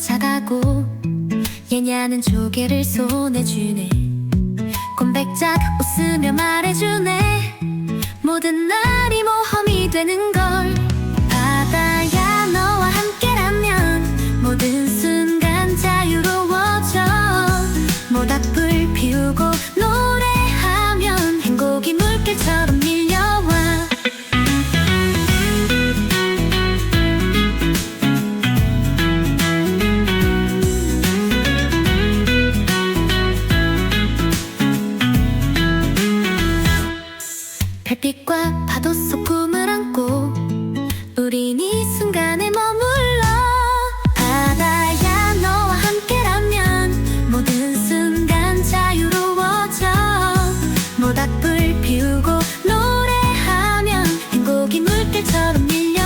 쫓아가고 얘냐는 조개를 손에 쥐네. 곰백작 웃으며 말해주네. 모든 날이 모험이 되는 걸 우린 이 순간에 머물러 바다야 너와 함께라면 모든 순간 자유로워져. 모닥불 피우고 노래하면 행복이 물결처럼 밀려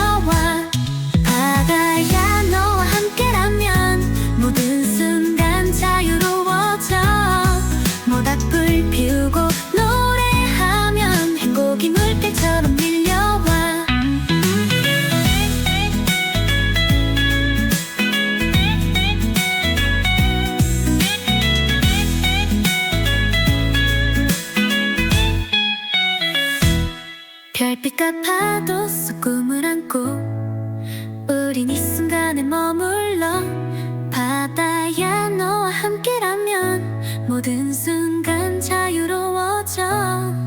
별빛과 파도 속 꿈을 안고 우린 이 순간에 머물러 바다야 너와 함께라면 모든 순간 자유로워져.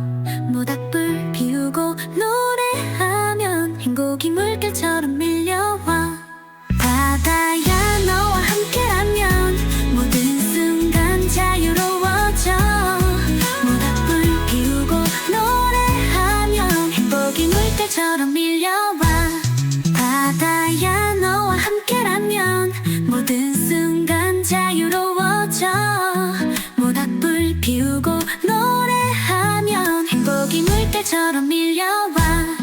그때처럼 밀려와.